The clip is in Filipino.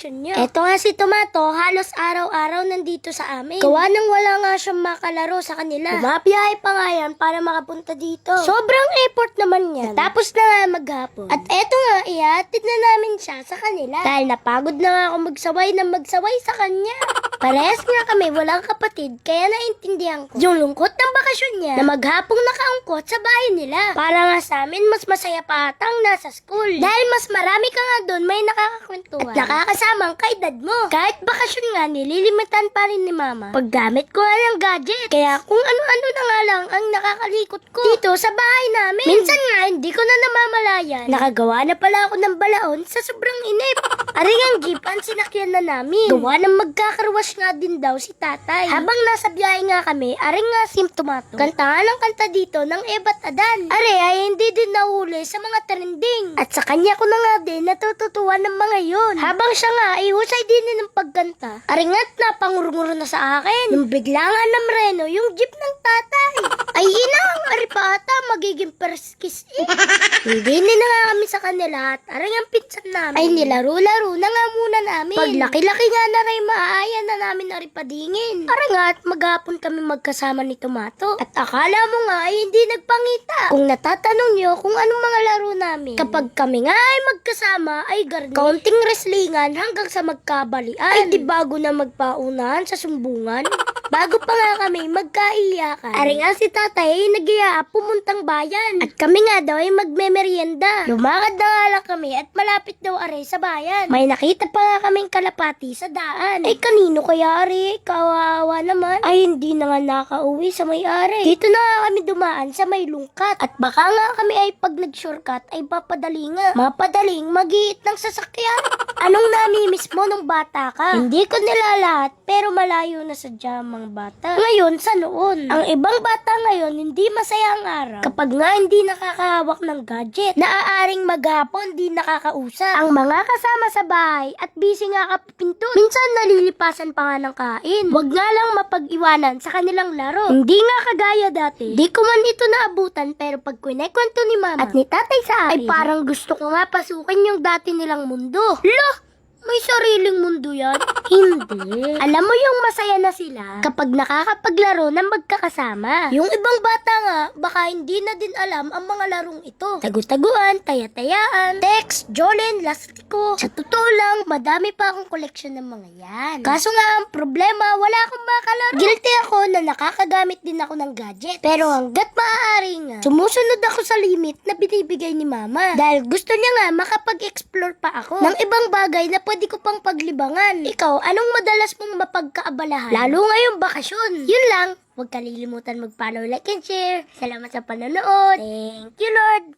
bakasyon niyo? Eto nga si Tomato, halos araw-araw nandito sa amin. Gawa nang wala nga siyang makalaro sa kanila. Bumabiyahe pa nga yan para makapunta dito. Sobrang effort naman yan. Tapos na nga maghapon. At eto nga, ihatid na namin siya sa kanila. Dahil napagod na nga ako magsaway na magsaway sa kanya. Parehas nga kami, walang kapatid, kaya naintindihan ko yung lungkot ng bakasyon niya na maghapong nakaungkot sa bahay nila. Para nga sa amin, mas masaya pa atang nasa school. Dahil mas marami ka nga doon may nakakakwentuhan. At nakakasamang kaedad mo. Kahit bakasyon nga, nililimitan pa rin ni mama. Paggamit ko nga ng gadget. Kaya kung ano-ano na nga lang ang nakakalikot ko dito sa bahay namin. Minsan nga, hindi ko na namamalayan. Nakagawa na pala ako ng balaon sa sobrang inip. Aring ang jeep ang sinakyan na namin. Gawa ng magkakarwash nga din daw si tatay. Habang nasa biyahe nga kami, aring nga simptomato. Kanta nga ng kanta dito ng Ebat Adan. Are ay hindi din nahuli sa mga trending. At sa kanya ko na nga din natututuwa ng mga yun. Habang siya nga ay husay din ng pagkanta. Aring nga't napangurunguro na sa akin. Nung bigla nga namreno yung jeep ng tatay. Ay ina, ang aripata magiging perskis eh. Hindi na nga kami sa kanila at aring ang pinsan namin. Ay nilaro-laro na nga muna namin. Pag laki-laki nga na rin maaaya na namin aripadingin. Arang nga at maghapon kami magkasama ni Tomato. At akala mo nga ay hindi nagpangita. Kung natatanong nyo kung anong mga laro namin. Kapag kami nga ay magkasama ay garni. Kaunting wrestlingan hanggang sa magkabalian. Ay di bago na magpaunahan sa sumbungan. Bago pa nga kami magkaiyakan. Ari nga si tatay ay nag pumuntang bayan. At kami nga daw ay magmemeryenda. Lumakad na nga lang kami at malapit daw aray sa bayan. May nakita pa nga kaming kalapati sa daan. Ay kanino kaya ari? Kawawa naman. Ay hindi na nga nakauwi sa may-ari. Dito na nga kami dumaan sa may lungkat. At baka nga kami ay pag nag-shortcut ay papadali nga. Mapadaling magiit ng sasakyan. Anong namimiss mo nung bata ka? Hindi ko nilalahat pero malayo na sa mga bata. Ngayon sa noon. Ang ibang bata ngayon hindi masaya ang araw kapag nga hindi nakakahawak ng gadget. Naaaring maghapon di nakakausap. Ang mga kasama sa bahay at busy nga kapipinto. Minsan nalilipasan pa nga ng kain. Huwag nga lang mapag-iwanan sa kanilang laro. Hindi nga kagaya dati. Di ko man ito naabutan pero pag kwento ni mama at ni tatay sa akin, ay parang gusto ko nga pasukin yung dati nilang mundo. Lo! May sariling mundo yan? Hindi. Alam mo yung masaya na sila kapag nakakapaglaro ng magkakasama. Yung ibang bata nga, baka hindi na din alam ang mga larong ito. Tagu-taguan, taya-tayaan, text, Jolene, lastiko. Sa totoo lang, madami pa akong koleksyon ng mga yan. Kaso nga ang problema, wala akong makalaro. Guilty ako na nakakagamit din ako ng gadget. Pero hanggat maaari nga, sumusunod ako sa limit na binibigay ni mama. Dahil gusto niya nga makapag-explore pa ako ng ibang bagay na pwede ko pang paglibangan. Ikaw, anong madalas mong mapagkaabalahan? Lalo ngayong bakasyon. Yun lang. Huwag kalilimutan mag-follow, like, and share. Salamat sa panonood. Thank you, Lord.